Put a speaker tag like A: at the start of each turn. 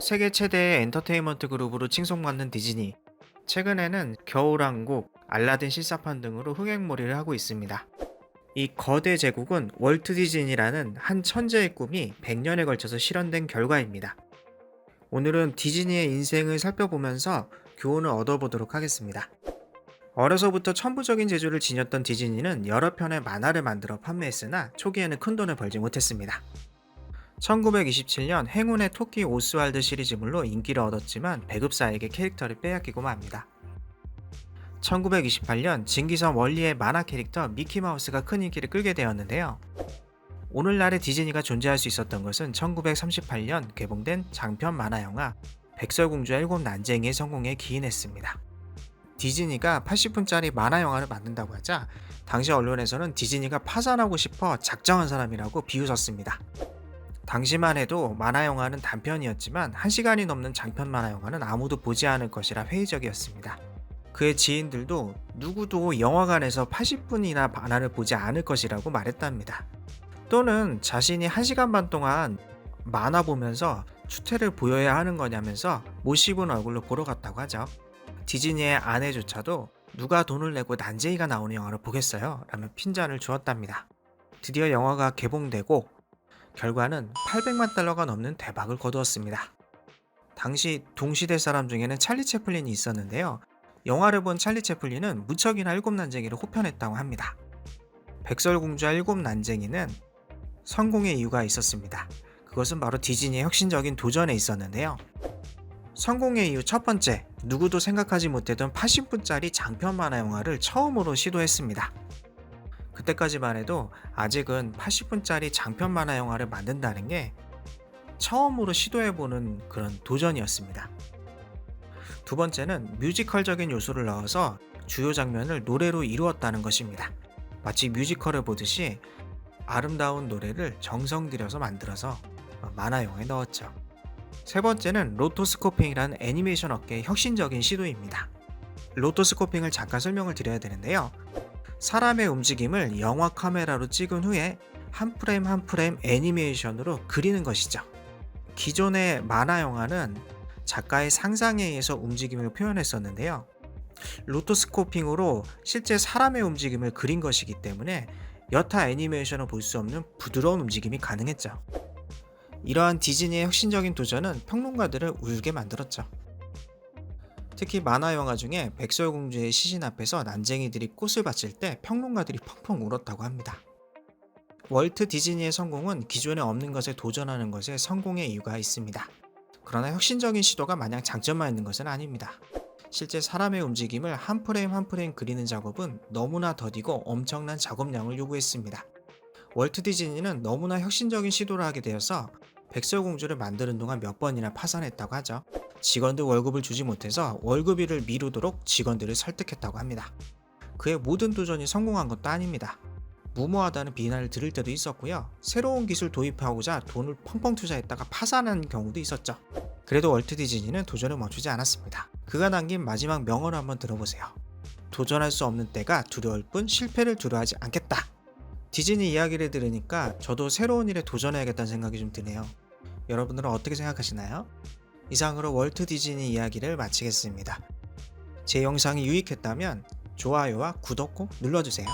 A: 세계 최대의 엔터테인먼트 그룹으로 칭송받는 디즈니. 최근에는 겨울왕국, 알라딘 실사판 등으로 흥행몰이를 하고 있습니다. 이 거대 제국은 월트 디즈니라는 한 천재의 꿈이 100년에 걸쳐서 실현된 결과입니다. 오늘은 디즈니의 인생을 살펴보면서 교훈을 얻어보도록 하겠습니다. 어려서부터 천부적인 재주를 지녔던 디즈니는 여러 편의 만화를 만들어 판매했으나 초기에는 큰 돈을 벌지 못했습니다. 1927년 행운의 토끼 오스왈드 시리즈물로 인기를 얻었지만 배급사에게 캐릭터를 빼앗기고 맙니다. 1928년 진기성 원리의 만화 캐릭터 미키마우스가 큰 인기를 끌게 되었는데요. 오늘날의 디즈니가 존재할 수 있었던 것은 1938년 개봉된 장편 만화 영화 백설공주와 일곱 난쟁이의 성공에 기인했습니다. 디즈니가 80분짜리 만화 영화를 만든다고 하자 당시 언론에서는 디즈니가 파산하고 싶어 작정한 사람이라고 비웃었습니다. 당시만 해도 만화 영화는 단편이었지만 1시간이 넘는 장편 만화 영화는 아무도 보지 않을 것이라 회의적이었습니다. 그의 지인들도 누구도 영화관에서 80분이나 만화를 보지 않을 것이라고 말했답니다. 또는 자신이 1시간 반 동안 만화 보면서 추태를 보여야 하는 거냐면서 못 씹은 얼굴로 보러 갔다고 하죠. 디즈니의 아내조차도 누가 돈을 내고 난제이가 나오는 영화를 보겠어요? 라며 핀잔을 주었답니다. 드디어 영화가 개봉되고 결과는 800만 달러가 넘는 대박을 거두었습니다. 당시 동시대 사람 중에는 찰리 채플린이 있었는데요. 영화를 본 찰리 채플린은 무척이나 일곱 난쟁이를 호편했다고 합니다. 백설공주와 일곱 난쟁이는 성공의 이유가 있었습니다. 그것은 바로 디즈니의 혁신적인 도전에 있었는데요. 성공의 이유 첫 번째, 누구도 생각하지 못했던 80분짜리 장편 만화 영화를 처음으로 시도했습니다. 그때까지만 해도 아직은 80분짜리 장편 만화 영화를 만든다는 게 처음으로 시도해보는 그런 도전이었습니다. 두 번째는 뮤지컬적인 요소를 넣어서 주요 장면을 노래로 이루었다는 것입니다. 마치 뮤지컬을 보듯이 아름다운 노래를 정성 들여서 만들어서 만화 영화에 넣었죠. 세 번째는 로토스코핑이라는 애니메이션 업계의 혁신적인 시도입니다. 로토스코핑을 잠깐 설명을 드려야 되는데요. 사람의 움직임을 영화 카메라로 찍은 후에 한 프레임 한 프레임 애니메이션으로 그리는 것이죠. 기존의 만화 영화는 작가의 상상에 의해서 움직임을 표현했었는데요. 로토스코핑으로 실제 사람의 움직임을 그린 것이기 때문에 여타 애니메이션을 볼 수 없는 부드러운 움직임이 가능했죠. 이러한 디즈니의 혁신적인 도전은 평론가들을 울게 만들었죠. 특히 만화 영화 중에 백설공주의 시신 앞에서 난쟁이들이 꽃을 바칠 때 평론가들이 펑펑 울었다고 합니다. 월트 디즈니의 성공은 기존에 없는 것에 도전하는 것에 성공의 이유가 있습니다. 그러나 혁신적인 시도가 마냥 장점만 있는 것은 아닙니다. 실제 사람의 움직임을 한 프레임 한 프레임 그리는 작업은 너무나 더디고 엄청난 작업량을 요구했습니다. 월트 디즈니는 너무나 혁신적인 시도를 하게 되어서 백설공주를 만드는 동안 몇 번이나 파산했다고 하죠. 직원들 월급을 주지 못해서 월급일을 미루도록 직원들을 설득했다고 합니다. 그의 모든 도전이 성공한 것도 아닙니다. 무모하다는 비난을 들을 때도 있었고요. 새로운 기술 도입하고자 돈을 펑펑 투자했다가 파산한 경우도 있었죠. 그래도 월트 디즈니는 도전을 멈추지 않았습니다. 그가 남긴 마지막 명언을 한번 들어보세요. 도전할 수 없는 때가 두려울 뿐 실패를 두려워하지 않겠다. 디즈니 이야기를 들으니까 저도 새로운 일에 도전해야겠다는 생각이 좀 드네요. 여러분들은 어떻게 생각하시나요? 이상으로 월트 디즈니 이야기를 마치겠습니다. 제 영상이 유익했다면 좋아요와 구독 꼭 눌러주세요.